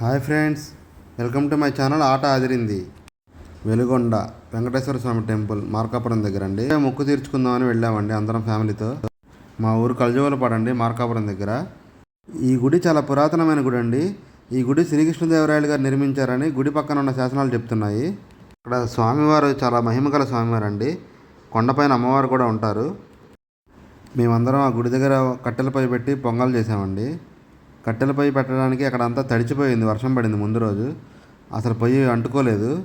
Hi friends welcome to my channel Aata Adirindi Velugonda Venkateswara Swamy temple Markapuram దగ్గర అండి మొక్కు తీర్చుకుందామని వెళ్ళామండి అందరం ఫ్యామిలీతో. మా ఊరు కలజోల పడండి మార్కాపురం దగ్గర. ఈ గుడి చాలా పురాతనమైన గుడి అండి. ఈ గుడి శ్రీకృష్ణదేవరాయలు గారు నిర్మించారని గుడి పక్కన ఉన్న శాసనాలు చెప్తున్నాయి. ఇక్కడ స్వామివారు చాలా మహిమగల స్వామివారు అండి కొండపైన అమ్మవారు కూడా ఉంటారు. మేమందరం ఆ గుడి దగ్గర కట్టెలపై పెట్టి పొంగల్ చేసామండి. కట్టెలపై పెట్టడానికి అక్కడ అంతా తడిచిపోయింది వర్షం పడింది ముందు రోజు. అసలు పొయ్యి అంటుకోలేదు.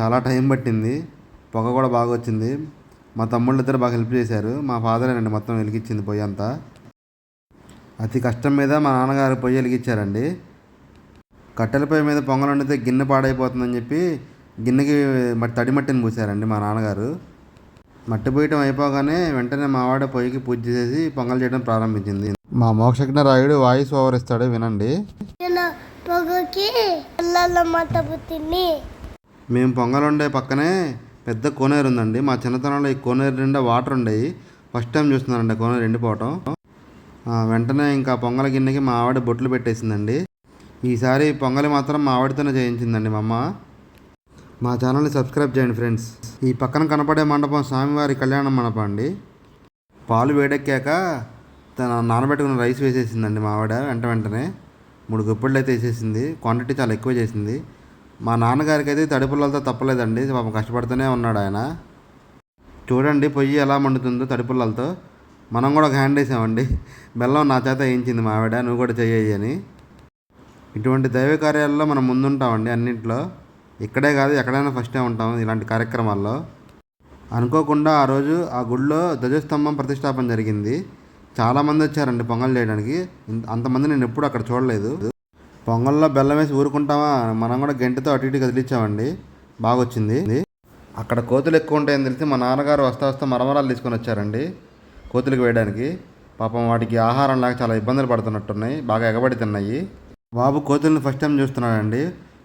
చాలా టైం పట్టింది. పొగ కూడా బాగా వచ్చింది. మా తమ్ముళ్ళు ఇద్దరు బాగా హెల్ప్ చేశారు. మా ఫాదరేనండి మొత్తం వెలిగించింది పొయ్యి అంతా. అతి కష్టం మీద మా నాన్నగారు పొయ్యి వెలిగించారండి. కట్టెల పొయ్యి మీద పొంగలు వండితే గిన్నె పాడైపోతుందని చెప్పి గిన్నెకి మట్టి తడి మట్టిని పూసారండి మా నాన్నగారు. మట్టి పోయటం అయిపోగానే వెంటనే మా వాడ పొయ్యికి పూజ చేసి పొంగల్ చేయడం ప్రారంభించింది. మా మోక్షజ్ఞ రాయుడు వాయిస్ ఓవర్ ఇస్తాడు వినండి. పొగకి మేము పొంగల్ వండే పక్కనే పెద్ద కోనేరు ఉందండి. మా చిన్నతనంలో ఈ కోనేరు నిండా వాటర్ ఉండేవి. ఫస్ట్ టైం చూస్తున్నానండి కోనేరు ఎండిపోవటం. వెంటనే ఇంకా పొంగల్ గిన్నెకి మా ఆవిడ బొట్లు పెట్టేసిందండి. ఈసారి పొంగలి మాత్రం మా ఆవిడతోనే చేయించిందండి మా అమ్మ. మా ఛానల్ని సబ్స్క్రైబ్ చేయండి ఫ్రెండ్స్. ఈ పక్కన కనపడే మండపం స్వామివారి కళ్యాణ మండపం అండి. పాలు వేడెక్కాక తన నానబెట్టుకున్న రైస్ వేసేసిందండి మా ఆవిడ వెంట వెంటనే. మూడు గుప్పెళ్ళు అయితే వేసేసింది. క్వాంటిటీ చాలా ఎక్కువ చేసింది. మా నాన్నగారికి అయితే తడిపుల్లలతో తప్పలేదండి. పాపం కష్టపడుతూనే ఉన్నాడు ఆయన. చూడండి పొయ్యి ఎలా మండుతుందో తడిపుల్లలతో మనం కూడా ఒక హ్యాండ్ వేసామండి. బెల్లం నా చేత వేయించింది మా ఆవిడ. నువ్వు కూడా చెయ్యి అని. ఇటువంటి దైవ కార్యాలలో మనం ముందుంటామండి అన్నింటిలో. ఇక్కడే కాదు ఎక్కడైనా ఫస్టే ఉంటాం ఇలాంటి కార్యక్రమాల్లో. అనుకోకుండా ఆ రోజు ఆ గుడిలో ధ్వజస్తంభం ప్రతిష్టాపన జరిగింది. చాలామంది వచ్చారండి పొంగల్ చేయడానికి. అంతమంది నేను ఎప్పుడు అక్కడ చూడలేదు. పొంగల్లో బెల్లం వేసి ఊరుకుంటామా? మనం కూడా గంటతో అటు ఇటు కదిలించామండి బాగా వచ్చింది అక్కడ కోతులు ఎక్కువ ఉంటాయని తెలిసి మా నాన్నగారు వస్తా వస్తా మరమరాలు తీసుకొని వచ్చారండి కోతులకు వేయడానికి. పాపం వాటికి ఆహారం లేక చాలా ఇబ్బందులు పడుతున్నట్టున్నాయి. బాగా ఎగబడి తిన్నాయి. బాబు కోతుల్ని ఫస్ట్ టైం చూస్తున్నాడండి.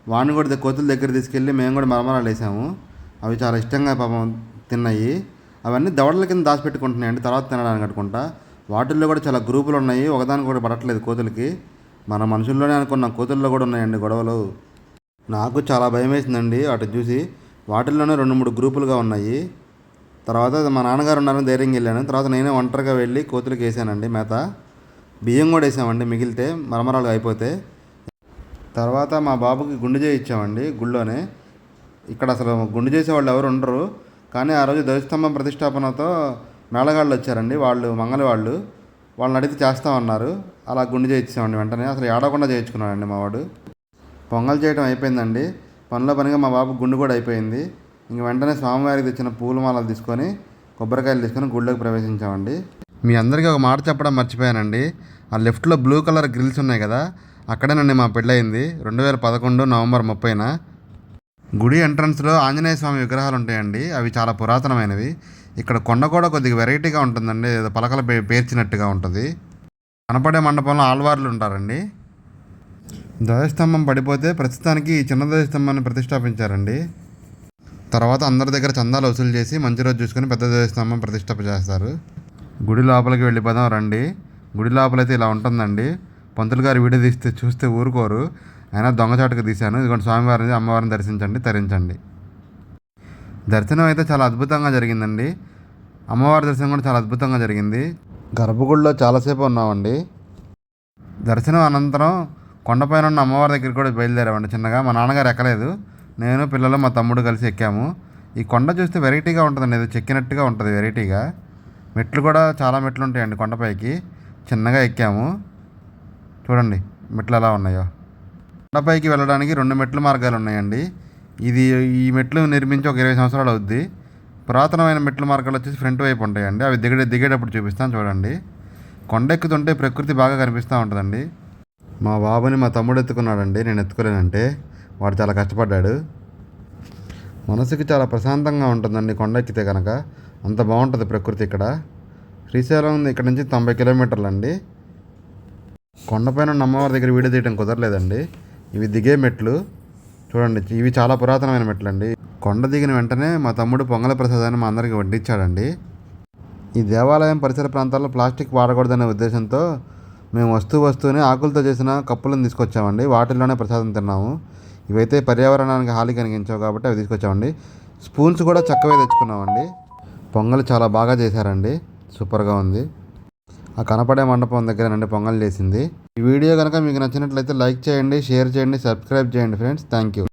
వాడిని కూడా కోతుల దగ్గర తీసుకెళ్ళి మేము కూడా మరమరాలు వేసాము. అవి చాలా ఇష్టంగా పాపం తిన్నాయి. అవన్నీ దవడల కింద దాచిపెట్టుకుంటున్నాయండి తర్వాత తినడానికి అనుకుంటా. వాటిల్లో కూడా చాలా గ్రూపులు ఉన్నాయి. ఒకదానికి కూడా పడట్లేదు కోతులకి. మన మనుషుల్లోనే అనుకున్న కోతుల్లో కూడా ఉన్నాయండి గొడవలు. నాకు చాలా భయం వేసిందండి వాటి చూసి. వాటిల్లోనే రెండు మూడు గ్రూపులుగా ఉన్నాయి. తర్వాత మా నాన్నగారు ఉన్నారని ధైర్యంగా వెళ్ళాను. తర్వాత నేనే ఒంటరిగా వెళ్ళి కోతులకి వేసానండి మేత. బియ్యం కూడా వేసామండి మిగిలితే మరమరాలు అయిపోతే. తర్వాత మా బాబుకి గుండు చేయి ఇచ్చామండి గుళ్ళోనే. ఇక్కడ అసలు గుండు చేసే వాళ్ళు ఎవరు ఉండరు. కానీ ఆ రోజు ధ్వజస్తంభం ప్రతిష్టాపనతో మేళగాళ్ళు వచ్చారండి వాళ్ళు మంగళ వాళ్ళు వాళ్ళని అడిగితే చేస్తామన్నారు. అలా గుండు చేయించామండి వెంటనే. అసలు ఏడవకుండా చేయించుకున్నాడండి మా వాడు. పొంగల్ చేయడం అయిపోయిందండి. పనిలో పనిగా మా బాబు గుండు కూడా అయిపోయింది. ఇంక వెంటనే స్వామివారికి తెచ్చిన పూలమాలలు తీసుకొని కొబ్బరికాయలు తీసుకొని గుళ్ళోకి ప్రవేశించామండి. మీ అందరికీ ఒక మాట చెప్పడం మర్చిపోయానండి. ఆ లెఫ్ట్లో బ్లూ కలర్ గ్రిల్స్ ఉన్నాయి కదా అక్కడేనండి మా పెళ్ళయింది. రెండు వేల పదకొండు నవంబర్ ముప్పైన గుడి ఎంట్రన్స్లో ఆంజనేయ స్వామి విగ్రహాలు ఉంటాయండి అవి చాలా పురాతనమైనవి. ఇక్కడ కొండ కూడా కొద్దిగా వెరైటీగా ఉంటుందండి. ఏదో పలకలు పే- పేర్చినట్టుగా ఉంటుంది. కనపడే మండపంలో ఆళ్వార్లు ఉంటారండి ధ్వజస్తంభం పడిపోతే ప్రస్తుతానికి ఈ చిన్న ధ్వజస్తంభాన్ని ప్రతిష్టాపించారండి. తర్వాత అందరి దగ్గర చందాలు వసూలు చేసి మంచి రోజు చూసుకొని పెద్ద ధ్వజస్తంభం ప్రతిష్టాప చేస్తారు. గుడి లోపలికి వెళ్ళిపోదాం రండి. గుడి లోపలైతే ఇలా ఉంటుందండి. పంతులు గారు వీడియో తీస్తే చూస్తే ఊరుకోరు. అయినా దొంగచాటుకు తీశాను. ఇదిగోండి స్వామివారిని అమ్మవారిని దర్శించండి తరించండి. దర్శనం అయితే చాలా అద్భుతంగా జరిగిందండి. అమ్మవారి దర్శనం కూడా చాలా అద్భుతంగా జరిగింది. గర్భగుడిలో చాలాసేపు ఉన్నామండి. దర్శనం అనంతరం కొండపైన ఉన్న అమ్మవారి దగ్గరికి కూడా బయలుదేరామండి చిన్నగా. మా నాన్నగారు ఎక్కలేదు. నేను పిల్లలు మా తమ్ముడు కలిసి ఎక్కాము. ఈ కొండ చూస్తే వెరైటీగా ఉంటుందండి. ఏదో చెక్కినట్టుగా ఉంటుంది వెరైటీగా. మెట్లు కూడా చాలా మెట్లు ఉంటాయండి కొండపైకి చిన్నగా ఎక్కాము. చూడండి మెట్లు ఎలా ఉన్నాయో. కొండపైకి వెళ్ళడానికి రెండు మెట్ల మార్గాలు ఉన్నాయండి. ఇది ఈ మెట్లు నిర్మించి ఒక ఇరవై సంవత్సరాలు అవుద్ది. పురాతనమైన మెట్ల మార్గాలు వచ్చేసి ఫ్రంట్ వైపు ఉంటాయండి. అవి దిగడే దిగేటప్పుడు చూపిస్తాను చూడండి. కొండ ఎక్కుతుంటే ప్రకృతి బాగా కనిపిస్తూ ఉంటుందండి. మా బాబుని మా తమ్ముడు ఎత్తుకున్నాడండి. నేను ఎత్తుకోలేనంటే వాడు చాలా కష్టపడ్డాడు. మనసుకి చాలా ప్రశాంతంగా ఉంటుందండి కొండ ఎక్కితే కనుక అంత బాగుంటుంది ప్రకృతి ఇక్కడ. శ్రీశైలం ఇక్కడ నుంచి తొంభై కిలోమీటర్లు అండి కొండపైన ఉన్న అమ్మవారి దగ్గర వీడియో తీయడం కుదరలేదండి. ఇవి దిగే మెట్లు. చూడండి ఇవి చాలా పురాతనమైన మెట్లు అండి కొండ దిగిన వెంటనే మా తమ్ముడు పొంగల ప్రసాదాన్ని మా అందరికి వడ్డించాడండి ఈ దేవాలయం పరిసర ప్రాంతాల్లో ప్లాస్టిక్ వాడకూడదనే ఉద్దేశంతో మేము వస్తూ వస్తూనే ఆకులతో చేసిన కప్పులను తీసుకొచ్చామండి. వాటిల్లోనే ప్రసాదం తిన్నాము. ఇవైతే పర్యావరణానికి హాని కలిగించావు కాబట్టి అవి తీసుకొచ్చామండి. స్పూన్స్ కూడా చక్కగా తెచ్చుకున్నామండి. పొంగల్ చాలా బాగా చేశారండి. సూపర్గా ఉంది. ఆ కనపడే మండపం దగ్గర నుండి పొంగల్ చేసింది. ఈ వీడియో కనుక మీకు నచ్చినట్లయితే లైక్ చేయండి షేర్ చేయండి సబ్స్క్రైబ్ చేయండి ఫ్రెండ్స్. Thank you